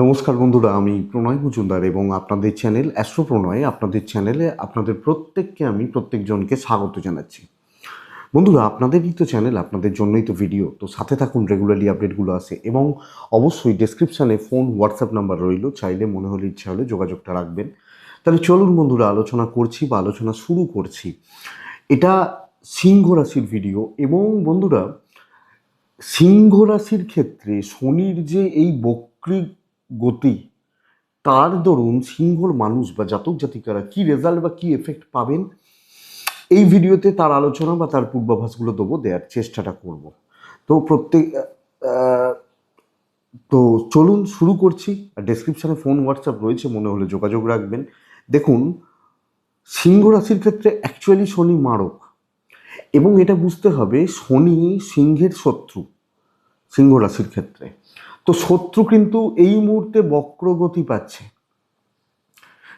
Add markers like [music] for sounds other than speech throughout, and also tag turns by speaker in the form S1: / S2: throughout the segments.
S1: নমস্কার বন্ধুরা, আমি প্রণয় মজুমদার এবং আপনাদের চ্যানেল অ্যাস্ট্রো প্রণয় আপনাদের চ্যানেলে আপনাদের প্রত্যেককে আমি, প্রত্যেকজনকে স্বাগত জানাচ্ছি। বন্ধুরা আপনাদেরই তো চ্যানেল, আপনাদের জন্যই তো ভিডিও, তো সাথে থাকুন রেগুলারলি আপডেটগুলো আসে এবং অবশ্যই ডেসক্রিপশানে ফোন হোয়াটসঅ্যাপ নাম্বার রইল, চাইলে মনে হলে ইচ্ছা হলে যোগাযোগটা রাখবেন। তাহলে চলুন বন্ধুরা, আলোচনা করছি বা আলোচনা শুরু করছি। এটা সিংহ রাশির ভিডিও এবং বন্ধুরা, সিংহ রাশির ক্ষেত্রে শনির যে এই বক্রী গতি। তার দরুন সিংহর মানুষ বা জাতক জাতিকারা কি রেজাল্ট বা কি এফেক্ট পাবেন, এই ভিডিওতে তার আলোচনা বা তার পূর্বাভাসগুলো দেবো, দেওয়ার চেষ্টাটা করব। তো প্রত্যেক তো চলুন শুরু করছি। আর ডেসক্রিপশানে ফোন হোয়াটসঅ্যাপ রয়েছে, মনে হলে যোগাযোগ রাখবেন। দেখুন, সিংহ রাশির ক্ষেত্রে অ্যাকচুয়ালি শনি মারক। এবং এটা বুঝতে হবে, শনি সিংহের শত্রু, সিংহ রাশির ক্ষেত্রে। তো শত্রু কিন্তু এই মুহূর্তে বক্রগতি পাচ্ছে।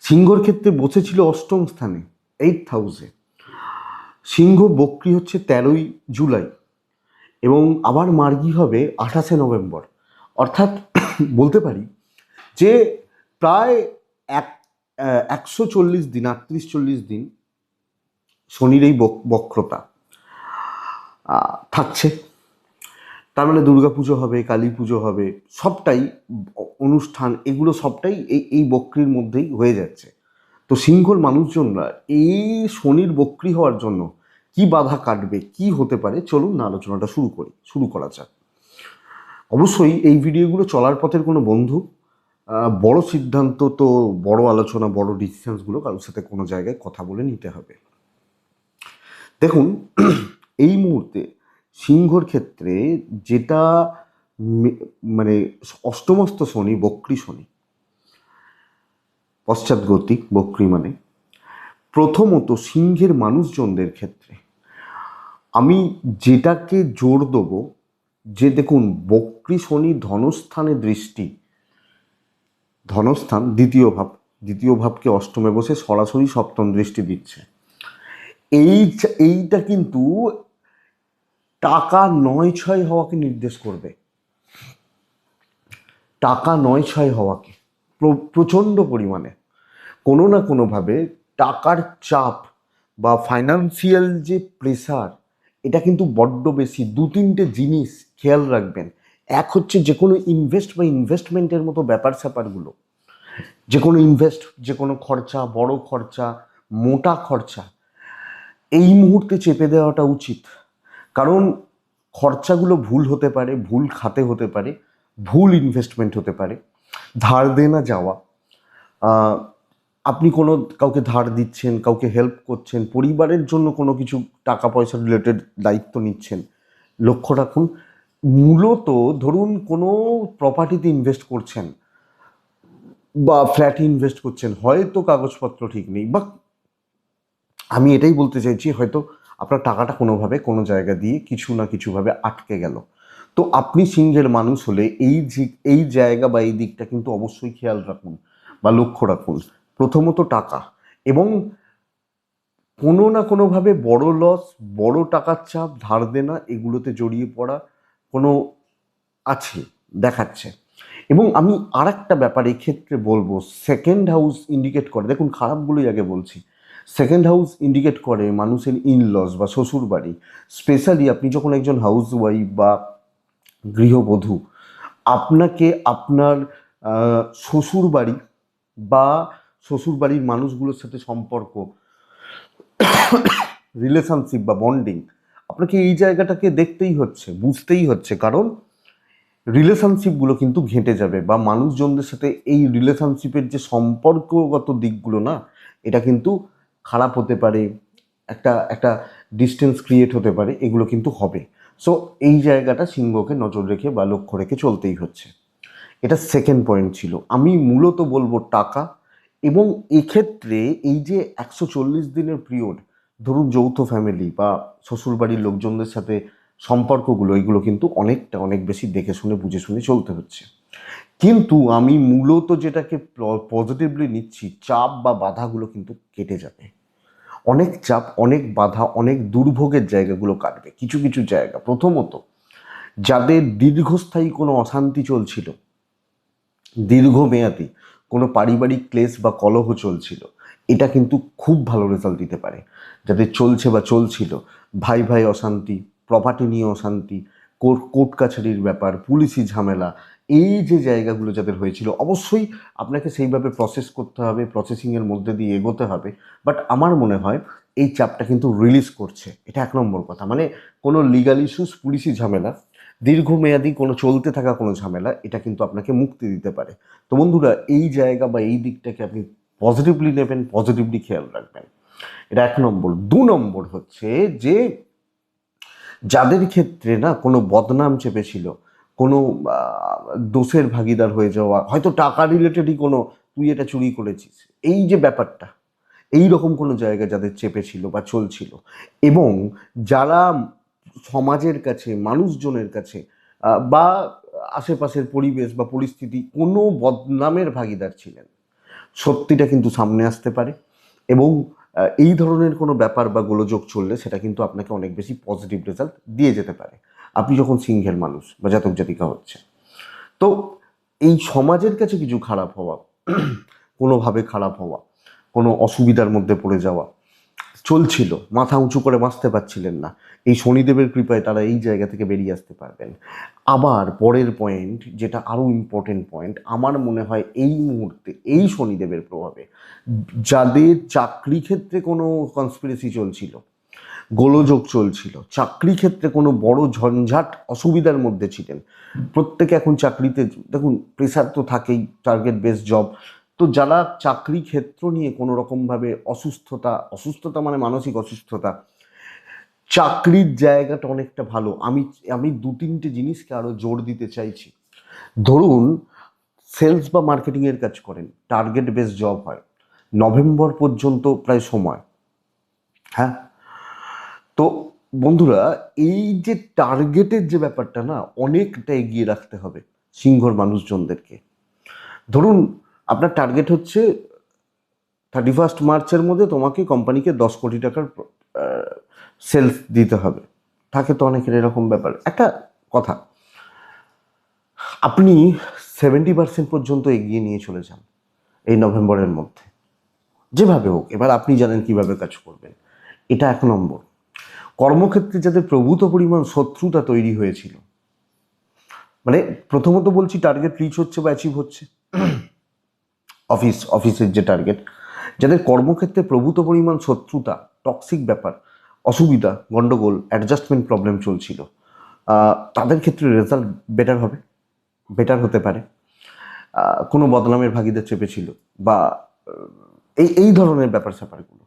S1: সিংহর ক্ষেত্রে বসেছিল অষ্টম স্থানে এইট হাউসে সিংহ বক্রি হচ্ছে তেরোই জুলাই এবং আবার মার্গী হবে আঠাশে নভেম্বর। অর্থাৎ [clears throat] বলতে পারি যে প্রায় এক একশো চল্লিশ দিন, আটত্রিশ চল্লিশ দিন শনির এই বক- বক্রতা থাকছে। তার মানে দুর্গা পুজো হবে কালী পুজো হবে, সবটাই অনুষ্ঠান, এগুলো সবটাই এই এই বক্রির মধ্যেই হয়ে যাচ্ছে। তো সিংহর মানুষজনরা এই শনির বক্রি হওয়ার জন্য কি বাধা কাটবে, কি হতে পারে, চলুন না আলোচনাটা শুরু করি, শুরু করা যাক। অবশ্যই এই ভিডিওগুলো চলার পথের কোনো বন্ধু বড় সিদ্ধান্ত তো, বড় আলোচনা, বড় ডিসিশনসগুলো কারোর সাথে কোনো জায়গায় কথা বলে নিতে হবে। দেখুন, এই মুহূর্তে সিংহর ক্ষেত্রে যেটা মানে অষ্টমস্ত শনি, বক্রি শনি। পশ্চাৎগতি বক্রি মানে। প্রথমত সিংহের মানুষজনদের ক্ষেত্রে। আমি যেটাকে জোর দেবো, যে দেখুন, বক্রি শনি ধনস্থানে দৃষ্টি। ধনস্থান, দ্বিতীয় ভাব। দ্বিতীয় ভাবকে অষ্টমে বসে সরাসরি সপ্তম দৃষ্টি দিচ্ছে। এই এইটা কিন্তু টাকা নয় ছয় হওয়াকে নির্দেশ করবে। টাকা নয় ছয় হওয়াকে, প্র- প্রচণ্ড পরিমাণে। কোনো না কোনোভাবে টাকার চাপ বা ফাইন্যান্সিয়াল যে প্রেসার এটা কিন্তু বড্ড বেশি। দু তিনটে জিনিস খেয়াল রাখবেন। এক হচ্ছে যে কোনো ইনভেস্ট বা ইনভেস্টমেন্টের মতো ব্যাপার স্যাপারগুলো। যে কোনো ইনভেস্ট যে কোনো খরচা, বড় খরচা, মোটা খরচা, এই মুহূর্তে চেপে দেওয়াটা উচিত। কারণ খরচাগুলো ভুল হতে পারে, ভুল খাতে হতে পারে, ভুল ইনভেস্টমেন্ট হতে পারে। ধার দেনা যাওয়া। আপনি কোনো কাউকে ধার দিচ্ছেন, কাউকে হেল্প করছেন, পরিবারের জন্য কোনো কিছু টাকা পয়সা রিলেটেড দায়িত্ব নিচ্ছেন, লক্ষ্য রাখুন, মূলত ধরুন কোনো প্রপার্টিতে ইনভেস্ট করছেন বা ফ্ল্যাটে ইনভেস্ট করছেন, হয়তো কাগজপত্র ঠিক নেই বা আমি এটাই বলতে চাইছি, হয়তো আপনার টাকাটা কোনোভাবে কোনো জায়গা দিয়ে কিছু না কিছুভাবে আটকে গেল। তো আপনি সিংহের মানুষ হলে এই এই জায়গা বা এই দিকটা কিন্তু অবশ্যই খেয়াল রাখুন বা লক্ষ্য রাখুন। প্রথমত টাকা এবং কোনো না কোনোভাবে বড় লস বড় টাকার চাপ, ধার দেনা এগুলোতে জড়িয়ে পড়া কোনো আছে, দেখাচ্ছে। এবং আমি আর একটা ব্যাপার এই ক্ষেত্রে বলব সেকেন্ড হাউস ইন্ডিকেট করে। দেখুন, খারাপগুলোই আগে বলছি। সেকেন্ড হাউস ইন্ডিকেট করে মানুষের ইন লস বা শ্বশুর বাড়ি স্পেশালি আপনি যখন একজন হাউস ওয়াইফ বা গৃহবধূ, আপনাকে আপনার শ্বশুর বাড়ি বা শ্বশুর বাড়ির মানুষগুলোর সাথে সম্পর্ক রিলেশনশিপ বা বন্ডিং আপনাকে এই জায়গাটাকে দেখতেই হচ্ছে, বুঝতেই হচ্ছে। কারণ রিলেশনশিপগুলো কিন্তু ঘেঁটে যাবে বা মানুষজনদের সাথে এই রিলেশনশিপের যে সম্পর্কগত দিকগুলো না, এটা কিন্তু খারাপ হতে পারে, একটা একটা ডিস্টেন্স ক্রিয়েট হতে পারে, এগুলো কিন্তু হবে। সো এই জায়গাটা সিংহকে নজর রেখে বা লক্ষ্য রেখে চলতেই হচ্ছে। এটা সেকেন্ড পয়েন্ট ছিল। আমি মূলত বলব টাকা এবং এক্ষেত্রে এই যে একশো চল্লিশ দিনের পিরিয়ড ধরুন যৌথ ফ্যামিলি বা শ্বশুরবাড়ির লোকজনদের সাথে সম্পর্কগুলো, এগুলো কিন্তু অনেকটা, অনেক বেশি দেখে শুনে, বুঝে শুনে চলতে হচ্ছে। কিন্তু আমি মূলত যেটাকে পজিটিভলি নিচ্ছি, চাপ বা বাধাগুলো কিন্তু কেটে যাবে। অনেক চাপ, অনেক বাধা, অনেক দুর্ভোগের জায়গাগুলো কাটবে, কিছু কিছু জায়গা। প্রথমত, যাদের দীর্ঘস্থায়ী কোনো অশান্তি চলছিল, দীর্ঘমেয়াদী কোনো পারিবারিক ক্লেশ বা কলহ চলছিল, এটা কিন্তু খুব ভালো রেজাল্ট দিতে পারে। যাদের চলছে বা চলছিল, ভাই ভাই অশান্তি প্রপার্টি নিয়ে অশান্তি কোর্ট কাছারির ব্যাপার, পুলিশি ঝামেলা, এই যে জায়গাগুলো যাদের হয়েছিল, অবশ্যই আপনাকে সেইভাবে প্রসেস করতে হবে প্রসেসিংয়ের মধ্যে দিয়ে এগোতে হবে। বাট আমার মনে হয় এই চাপটা কিন্তু রিলিজ করছে। এটা এক নম্বর কথা। মানে কোনো লিগাল ইস্যুস পুলিশি ঝামেলা, দীর্ঘমেয়াদী কোনো চলতে থাকা কোনো ঝামেলা, এটা কিন্তু আপনাকে মুক্তি দিতে পারে। তো বন্ধুরা, এই জায়গা বা এই দিকটাকে আপনি পজিটিভলি নেবেন পজিটিভলি খেয়াল রাখবেন। এটা এক নম্বর। দু নম্বর হচ্ছে যে যাদের ক্ষেত্রে না কোনো বদনাম চেপেছিল, কোনো দোষের ভাগিদার হয়ে যাওয়া, হয়তো টাকা রিলেটেডই কোনো, তুই এটা চুরি করেছিস। এই যে ব্যাপারটা, এই রকম কোনো জায়গা যাদের চেপেছিল বা চলছিল। এবং যারা সমাজের কাছে, মানুষজনের কাছে বা আশেপাশের পরিবেশ বা পরিস্থিতি কোনো বদনামের ভাগিদার ছিলেন, সত্যিটা কিন্তু সামনে আসতে পারে। এবং এই ধরনের কোনো ব্যাপার বা গোলযোগ চললে সেটা কিন্তু আপনাকে অনেক বেশি পজিটিভ রেজাল্ট দিয়ে যেতে পারে। আপনি যখন সিংহের মানুষ বা জাতক জাতিকা হচ্ছে তো এই সমাজের কাছে কিছু খারাপ হওয়া, কোনোভাবে খারাপ হওয়া, কোনো অসুবিধার মধ্যে পড়ে যাওয়া চলছিল, মাথা উঁচু করে বাঁচতে পারছিলেন না। এই শনিদেবের কৃপায় তারা এই জায়গা থেকে বেরিয়ে আসতে পারবেন। আবার পরের পয়েন্ট যেটা আরও ইম্পর্টেন্ট পয়েন্ট আমার মনে হয় এই মুহূর্তে, এই শনিদেবের প্রভাবে, যাদের চাকরি ক্ষেত্রে কোনো কনস্পিরেসি চলছিল, গোলযোগ চলছিল, চাকরি ক্ষেত্রে কোনো বড় ঝঞ্ঝাট অসুবিধার মধ্যে ছিলেন, প্রত্যেকে এখন চাকরিতে, দেখুন প্রেশার তো থাকেই টার্গেট বেস জব তো যারা চাকরি ক্ষেত্র নিয়ে কোনো রকমভাবে অসুস্থতা অসুস্থতা মানে মানসিক অসুস্থতা, চাকরির জায়গাটা অনেকটা ভালো। আমি আমি দু তিনটে জিনিসকে আরও জোর দিতে চাইছি। ধরুন, সেলস বা মার্কেটিংয়ের কাজ করেন, টার্গেট বেস জব হয়, নভেম্বর পর্যন্ত প্রায় সময় হ্যাঁ? তো বন্ধুরা, এই যে টার্গেটের যে ব্যাপারটা না, অনেকটা এগিয়ে রাখতে হবে সিংহর মানুষজনদেরকে। ধরুন আপনার টার্গেট হচ্ছে থার্টি ফার্স্ট মার্চের মধ্যে তোমাকে কোম্পানিকে দশ কোটি টাকার সেলস দিতে হবে। থাকে তো অনেকের এরকম ব্যাপার। একটা কথা, আপনি সেভেন্টি পার্সেন্ট পর্যন্ত এগিয়ে নিয়ে চলে যান এই নভেম্বরের মধ্যে। যেভাবে হোক, এবার আপনি জানেন কীভাবে কাজ করবেন। এটা এক নম্বর। কর্মক্ষেত্রে যাদের প্রভূত পরিমাণ শত্রুতা তৈরি হয়েছিল মানে প্রথমত বলছি টার্গেট রিচ হচ্ছে বা অ্যাচিভ হচ্ছে। অফিস, অফিসের যে টার্গেট যাদের কর্মক্ষেত্রে প্রভূত পরিমাণ শত্রুতা টক্সিক ব্যাপার, অসুবিধা গণ্ডগোল অ্যাডজাস্টমেন্ট প্রবলেম চলছিল। তাদের ক্ষেত্রে রেজাল্ট বেটার হবে বেটার হতে পারে। কোনো বদনামের ভাগিদার চেপেছিল বা, এই এই ধরনের ব্যাপার স্যাপারগুলো।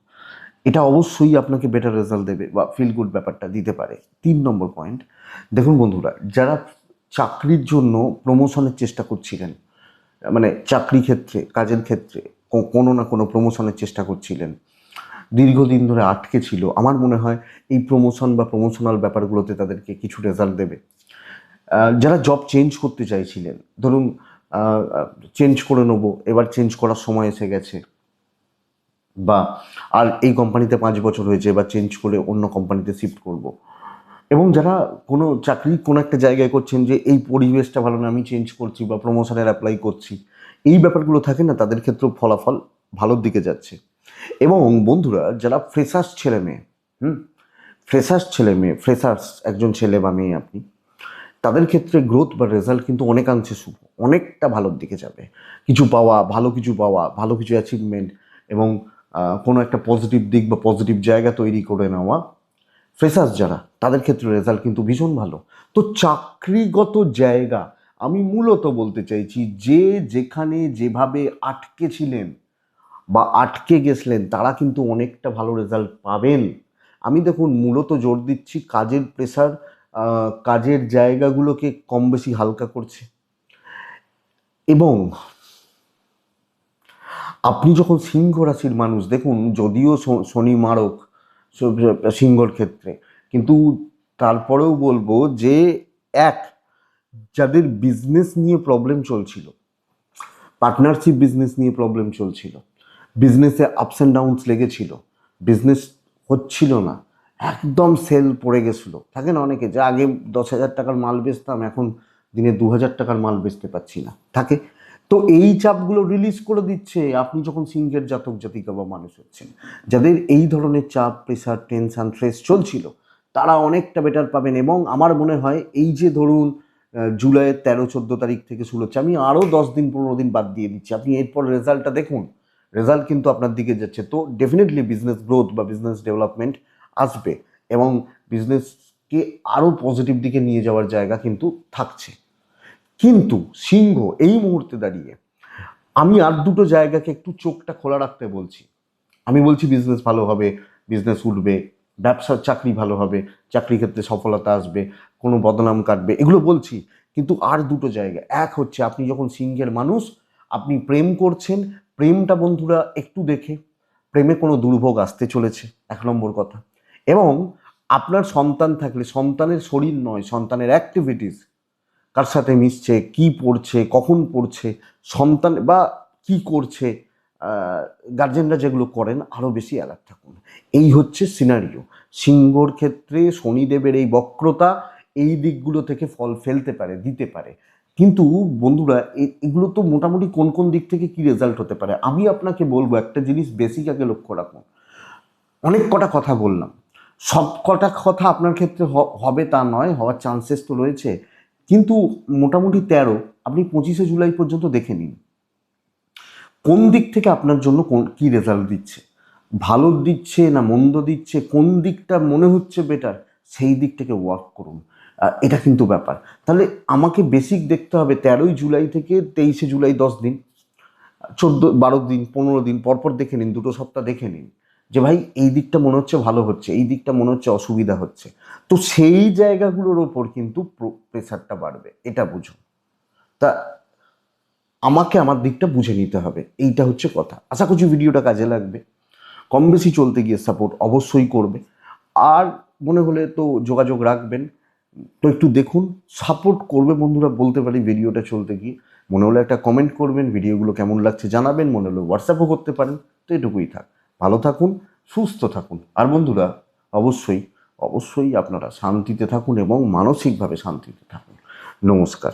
S1: এটা অবশ্যই আপনাকে বেটার রেজাল্ট দেবে বা ফিল গুড ব্যাপারটা দিতে পারে। তিন নম্বর পয়েন্ট দেখুন বন্ধুরা, যারা চাকরির জন্য প্রমোশনের চেষ্টা করছিলেন মানে চাকরি ক্ষেত্রে, কাজের ক্ষেত্রে কোনো না কোনো প্রমোশনের চেষ্টা করছিলেন। দীর্ঘদিন ধরে আটকে ছিল। আমার মনে হয় এই প্রমোশন বা প্রমোশনাল ব্যাপারগুলোতে তাদেরকে কিছু রেজাল্ট দেবে। যারা জব চেঞ্জ করতে চাইছিলেন, ধরুন চেঞ্জ করে নেব, এবার চেঞ্জ করার সময় এসে গেছে। বা, আর এই কোম্পানিতে পাঁচ বছর হয়েছে, এবার চেঞ্জ করে অন্য কোম্পানিতে শিফট করব। এবং যারা কোনো চাকরি কোনো একটা জায়গায় করছেন যে এই পরিবেশটা ভালো না, আমি চেঞ্জ করছি বা প্রমোশনের অ্যাপ্লাই করছি, এই ব্যাপারগুলো থাকে না, তাদের ক্ষেত্রেও ফলাফল ভালোর দিকে যাচ্ছে। এবং বন্ধুরা, যারা ফ্রেশার্স ছেলে মেয়ে, হুম ফ্রেশার্স ছেলে মেয়ে ফ্রেশার্স একজন ছেলে বা মেয়ে আপনি, তাদের ক্ষেত্রে গ্রোথ বা রেজাল্ট কিন্তু অনেকাংশে শুভ, অনেকটা ভালোর দিকে যাবে। কিছু পাওয়া, ভালো কিছু পাওয়া, ভালো কিছু অ্যাচিভমেন্ট এবং কোনো একটা পজিটিভ দিক বা পজিটিভ জায়গা তৈরি করে নেওয়া ফ্রেশার্স যারা, তাদের ক্ষেত্রে রেজাল্ট কিন্তু ভীষণ ভালো। তো চাকরিগত জায়গা, আমি মূলত বলতে চাইছি যে যেখানে যেভাবে আটকে ছিলেন বা আটকে গেছিলেন, তারা কিন্তু অনেকটা ভালো রেজাল্ট পাবেন। আমি দেখুন, মূলত জোর দিচ্ছি কাজের প্রেশার কাজের জায়গাগুলোকে কম বেশি হালকা করছে। এবং আপনি যখন সিংহ রাশির মানুষ, দেখুন, যদিও শনি মারক সিংহর ক্ষেত্রে। কিন্তু তারপরেও বলব যে, এক, যাদের বিজনেস নিয়ে প্রবলেম চলছিল পার্টনারশিপ বিজনেস নিয়ে প্রবলেম চলছিল বিজনেসে আপস অ্যান্ড ডাউনস লেগেছিল বিজনেস হচ্ছিল না, একদম সেল পড়ে গেছিল। থাকে না অনেকে, যে আগে দশ হাজার টাকার মাল বেচতাম, এখন দিনে দু হাজার টাকার মাল বেচতে পারছি না। থাকে তো এই চাপগুলো রিলিজ করে দিচ্ছে আপনি যখন সিংহের জাতক জাতিকা বা মানুষ হচ্ছেন। যাদের এই ধরনের চাপ প্রেশার টেনশন স্ট্রেস চলছিল, তারা অনেকটা বেটার পাবেন এবং আমার মনে হয় এই যে ধরুন জুলাইয়ের তেরো, চোদ্দ তারিখ থেকে শুরু হচ্ছে, আমি আরও দশ দিন, পনেরো দিন বাদ দিয়ে দিচ্ছি। আপনি এরপর রেজাল্টটা দেখুন রেজাল্ট কিন্তু আপনার দিকে যাচ্ছে। তো ডেফিনেটলি বিজনেস গ্রোথ বা বিজনেস ডেভেলপমেন্ট আসবে এবং বিজনেসকে আরও পজিটিভ দিকে নিয়ে যাওয়ার জায়গা কিন্তু থাকছে। কিন্তু সিংহ এই মুহূর্তে দাঁড়িয়ে, আমি আর দুটো জায়গাকে একটু চোখটা খোলা রাখতে বলছি। আমি বলছি বিজনেস ভালো হবে বিজনেস উঠবে, ব্যবসার চাকরি ভালো হবে চাকরি ক্ষেত্রে সফলতা আসবে, কোনো বদনাম কাটবে, এগুলো বলছি। কিন্তু আর দুটো জায়গা, এক হচ্ছে আপনি যখন সিংহের মানুষ, আপনি প্রেম করছেন, প্রেমটা বন্ধুরা একটু দেখে, প্রেমে কোনো দুর্ভোগ আসতে চলেছে, এক নম্বর কথা। এবং আপনার সন্তান থাকলে, সন্তানের শরীর নয়, সন্তানের অ্যাক্টিভিটিস কার সাথে মিশছে, কি পড়ছে, কখন পড়ছে, সন্তান বা কি করছে গার্জেনরা যেগুলো করেন আরও বেশি অ্যালার্ট থাকুন। এই হচ্ছে সিনারিও সিংহর ক্ষেত্রে শনিদেবের এই বক্রতা এই দিকগুলো থেকে ফল ফেলতে পারে, দিতে পারে। কিন্তু বন্ধুরা এগুলো তো মোটামুটি কোন কোন দিক থেকে কি রেজাল্ট হতে পারে? আমি আপনাকে বলব একটা জিনিস বেসিক আগে লক্ষ্য রাখুন। অনেক কটা কথা বললাম। সব কটা কথা আপনার ক্ষেত্রে হবে তা নয়, হওয়ার চান্সেস তো রয়েছে। কিন্তু মোটামুটি তেরো, আপনি পঁচিশে জুলাই পর্যন্ত দেখে নিন। কোন দিক থেকে আপনার জন্য কোন, কি রেজাল্ট দিচ্ছে? ভালো দিচ্ছে না মন্দ দিচ্ছে? কোন দিকটা মনে হচ্ছে বেটার সেই দিক থেকে ওয়ার্ক করুন। এটা কিন্তু ব্যাপার। তাহলে আমাকে বেসিক দেখতে হবে তেরোই জুলাই থেকে তেইশে জুলাই দশ দিন, চোদ্দ, বারো দিন, পনেরো দিন, পরপর দেখে নিন, দুটো সপ্তাহ দেখে নিন। যে ভাই, এই দিকটা মনে হচ্ছে ভালো হচ্ছে, এই দিকটা মনে হচ্ছে অসুবিধা হচ্ছে। তো সেই জায়গাগুলোর ওপর কিন্তু প্রেশারটা বাড়বে, এটা বুঝুন। তা আমাকে আমার দিকটা বুঝে নিতে হবে, এইটা হচ্ছে কথা। আশা করছি ভিডিওটা কাজে লাগবে। কম বেশি চলতে গিয়ে সাপোর্ট অবশ্যই করবে। আর মনে হলে তো যোগাযোগ রাখবেন। তো একটু দেখুন সাপোর্ট করবে বন্ধুরা, বলতে পারি ভিডিওটা চলতে গিয়ে। মনে হলে একটা কমেন্ট করবেন, ভিডিওগুলো কেমন লাগছে জানাবেন, মনে হলে হোয়াটসঅ্যাপও করতে পারেন। তো এটুকুই থাক। ভালো থাকুন, সুস্থ থাকুন। আর বন্ধুরা, অবশ্যই অবশ্যই আপনারা শান্তিতে থাকুন এবং মানসিকভাবে শান্তিতে থাকুন। নমস্কার।